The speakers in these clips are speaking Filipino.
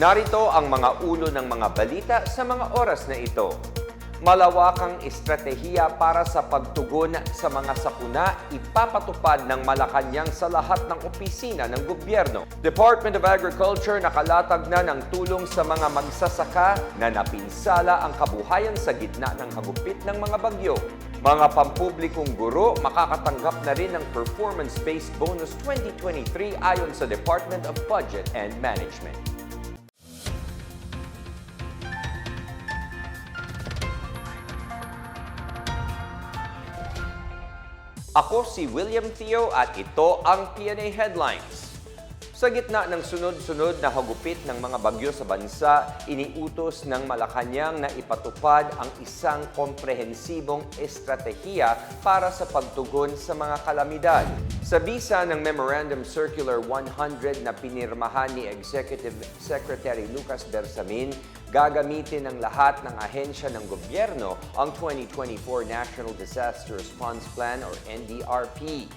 Narito ang mga ulo ng mga balita sa mga oras na ito. Malawakang estratehiya para sa pagtugon sa mga sakuna ipapatupad ng Malacanang sa lahat ng opisina ng gobyerno. Department of Agriculture nakalatag na ng tulong sa mga magsasaka na napinsala ang kabuhayan sa gitna ng hagupit ng mga bagyo. Mga pampublikong guro makakatanggap na rin ng Performance-Based Bonus 2023 ayon sa Department of Budget and Management. Ako si William Theo at ito ang PNA Headlines. Sa gitna ng sunod-sunod na hagupit ng mga bagyo sa bansa, iniutos ng Malacanang na ipatupad ang isang komprehensibong estratehiya para sa pagtugon sa mga kalamidad. Sa bisa ng Memorandum Circular 100 na pinirmahan ni Executive Secretary Lucas Bersamin, gagamitin ng lahat ng ahensya ng gobyerno ang 2024 National Disaster Response Plan or NDRP.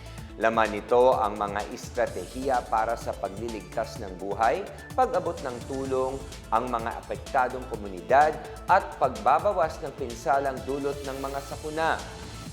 Laman nito ang mga estratehiya para sa pagliligtas ng buhay, pag-abot ng tulong, ang mga apektadong komunidad at pagbabawas ng pinsalang dulot ng mga sakuna.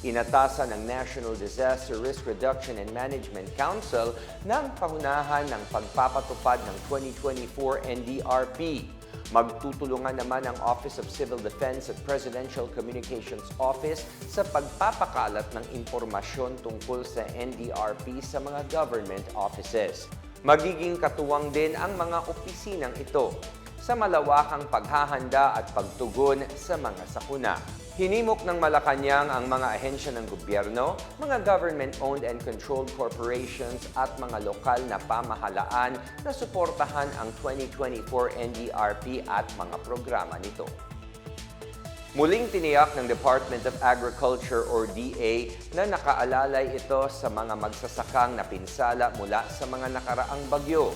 Inatasan ng National Disaster Risk Reduction and Management Council ng pahunahan ng pagpapatupad ng 2024 NDRP. Magtutulungan naman ang Office of Civil Defense at Presidential Communications Office sa pagpapakalat ng impormasyon tungkol sa NDRP sa mga government offices. Magiging katuwang din ang mga opisinang ito sa malawakang paghahanda at pagtugon sa mga sakuna. Hinimok ng Malacanang ang mga ahensya ng gobyerno, mga government-owned and controlled corporations at mga lokal na pamahalaan na suportahan ang 2024 NDRP at mga programa nito. Muling tiniyak ng Department of Agriculture or DA na nakaalalay ito sa mga magsasakang napinsala mula sa mga nakaraang bagyo.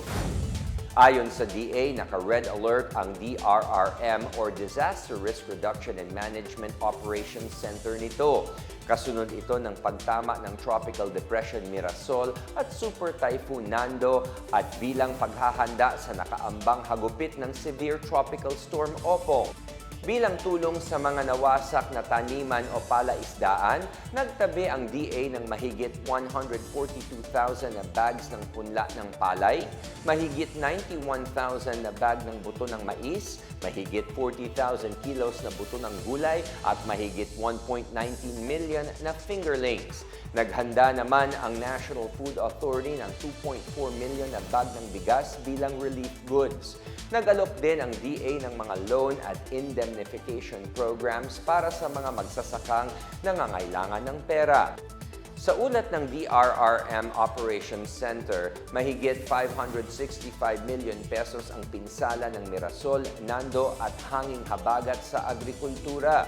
Ayon sa DA, naka-red alert ang DRRM or Disaster Risk Reduction and Management Operations Center nito. Kasunod ito ng pagtama ng Tropical Depression Mirasol at Super Typhoon Nando at bilang paghahanda sa nakaambang hagupit ng Severe Tropical Storm Opong. Bilang tulong sa mga nawasak na taniman o palaisdaan, nagtabi ang DA ng mahigit 142,000 na bags ng punla ng palay, mahigit 91,000 na bag ng buto ng mais, mahigit 40,000 kilos na buto ng gulay at mahigit 1.19 million na fingerlings. Naghanda naman ang National Food Authority ng 2.4 million na bag ng bigas bilang relief goods. Nag-alok din ang DA ng mga loan at indemnification programs para sa mga magsasakang nangangailangan ng pera. Sa ulat ng DRRM Operations Center, mahigit 565 million pesos ang pinsala ng Mirasol, Nando at hanging habagat sa agrikultura.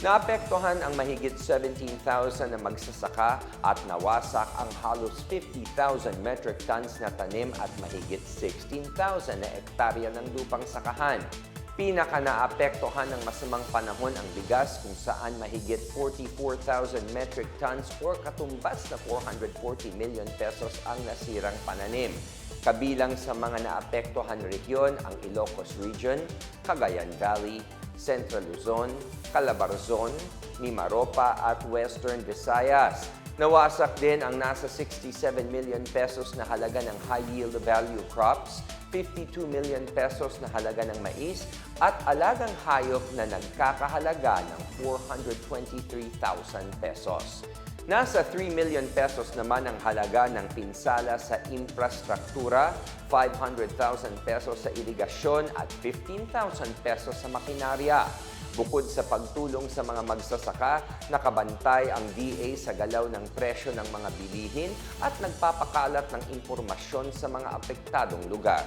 Naapektuhan ang mahigit 17,000 na magsasaka at nawasak ang halos 50,000 metric tons na tanim at mahigit 16,000 na ektarya ng lupang sakahan. Pinaka naapektuhan ng masamang panahon ang bigas kung saan mahigit 44,000 metric tons or katumbas na 440 million pesos ang nasirang pananim. Kabilang sa mga naapektuhan rehiyon ang Ilocos Region, Cagayan Valley, Central Luzon, Calabarzon, Mimaropa at Western Visayas. Nawasak din ang nasa 67 million pesos na halaga ng high-yield value crops, 52 million pesos na halaga ng mais, at alagang hayop na nagkakahalaga ng 423,000 pesos. Nasa 3 million pesos naman ang halaga ng pinsala sa infrastruktura, 500,000 pesos sa irigasyon at 15,000 pesos sa makinarya. Bukod sa pagtulong sa mga magsasaka, nakabantay ang DA sa galaw ng presyo ng mga bilihin at nagpapakalat ng impormasyon sa mga apektadong lugar.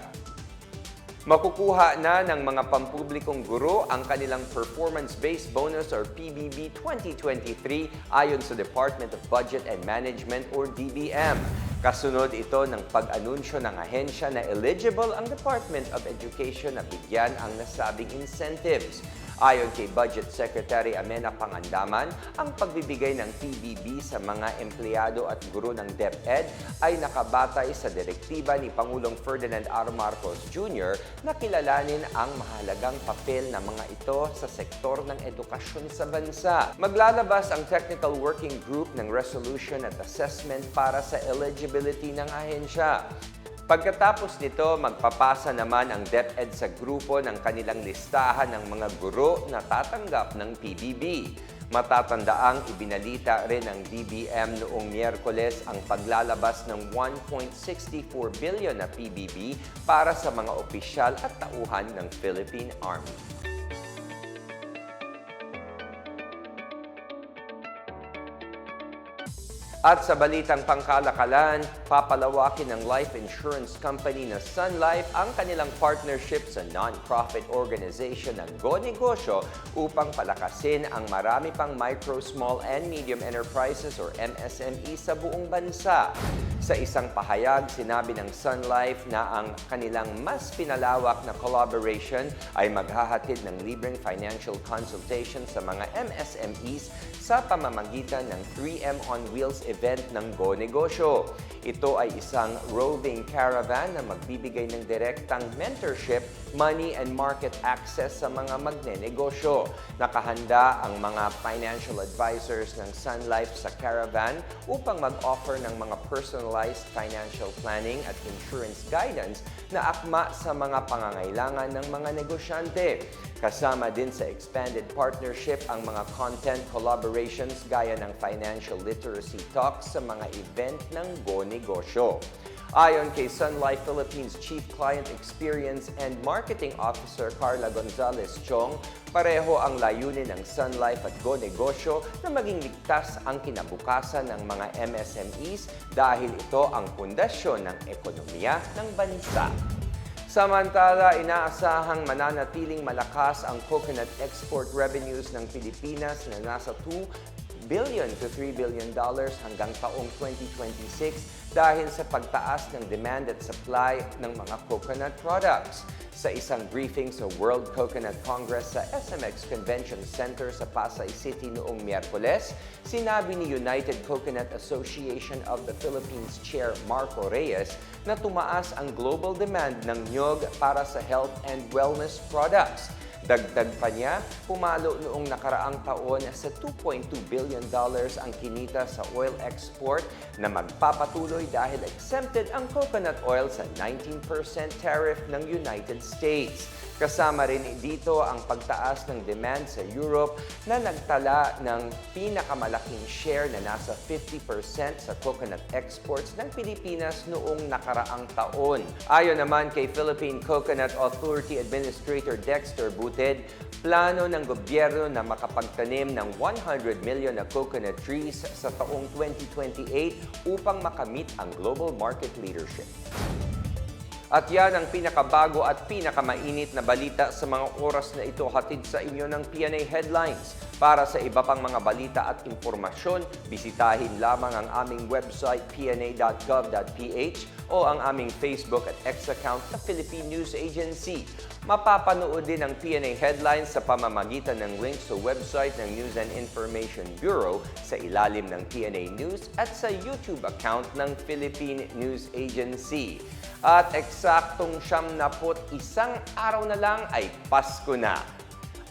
Makukuha na ng mga pampublikong guro ang kanilang Performance-Based Bonus or PBB 2023 ayon sa Department of Budget and Management or DBM. Kasunod ito ng pag-anunsyo ng ahensya na eligible ang Department of Education na bigyan ang nasabing incentives. Ayon kay Budget Secretary Amena Pangandaman, ang pagbibigay ng PBB sa mga empleyado at guro ng DepEd ay nakabatay sa direktiba ni Pangulong Ferdinand R. Marcos Jr. na kilalanin ang mahalagang papel ng mga ito sa sektor ng edukasyon sa bansa. Maglalabas ang Technical Working Group ng resolution at assessment para sa eligibility ng ahensya. Pagkatapos nito, magpapasa naman ang DepEd sa grupo ng kanilang listahan ng mga guro na tatanggap ng PBB. Matatandaang ibinalita rin ng DBM noong Miyerkules ang paglalabas ng 1.64 billion na PBB para sa mga opisyal at tauhan ng Philippine Army. At sa balitang pangkalakalan, papalawakin ng life insurance company na Sun Life ang kanilang partnership sa non-profit organization ng Go Negosyo upang palakasin ang marami pang micro, small, and medium enterprises or MSME sa buong bansa. Sa isang pahayag, sinabi ng Sun Life na ang kanilang mas pinalawak na collaboration ay maghahatid ng libreng financial consultation sa mga MSMEs sa pamamagitan ng 3M on Wheels event ng Go Negosyo. Ito ay isang roving caravan na magbibigay ng direktang mentorship, money and market access sa mga magnenegosyo. Nakahanda ang mga financial advisors ng Sun Life sa caravan upang mag-offer ng mga personalized financial planning at insurance guidance na akma sa mga pangangailangan ng mga negosyante. Kasama din sa expanded partnership ang mga content collaborations gaya ng financial literacy talks sa mga event ng Go Negosyo. Ayon kay Sun Life Philippines Chief Client Experience and Marketing Officer Carla Gonzalez Chong, pareho ang layunin ng Sun Life at Go Negosyo na maging ligtas ang kinabukasan ng mga MSMEs dahil ito ang pundasyon ng ekonomiya ng bansa. Samantala, inaasahang mananatiling malakas ang coconut export revenues ng Pilipinas na nasa 2 billion to 3 billion dollars hanggang taong 2026 dahil sa pagtaas ng demand at supply ng mga coconut products. Sa isang briefing sa World Coconut Congress sa SMX Convention Center sa Pasay City noong Miyerkules, sinabi ni United Coconut Association of the Philippines Chair Marco Reyes na tumaas ang global demand ng nyog para sa health and wellness products. Dagdag pa niya, pumalo noong nakaraang taon sa 2.2 billion dollars ang kinita sa oil export na magpapatuloy dahil exempted ang coconut oil sa 19% tariff ng United States. Kasama rin dito ang pagtaas ng demand sa Europe na nagtala ng pinakamalaking share na nasa 50% sa coconut exports ng Pilipinas noong nakaraang taon. Ayon naman kay Philippine Coconut Authority Administrator Dexter Buted, plano ng gobyerno na makapagtanim ng 100 million na coconut trees sa taong 2028 upang makamit ang global market leadership. At yan ang pinakabago at pinakamainit na balita sa mga oras na ito hatid sa inyo ng PNA Headlines. Para sa iba pang mga balita at impormasyon, bisitahin lamang ang aming website pna.gov.ph o ang aming Facebook at X account na Philippine News Agency. Mapapanood din ang PNA Headlines sa pamamagitan ng link sa website ng News and Information Bureau sa ilalim ng PNA News at sa YouTube account ng Philippine News Agency. At eksaktong siyam na isang araw na lang ay Pasko na.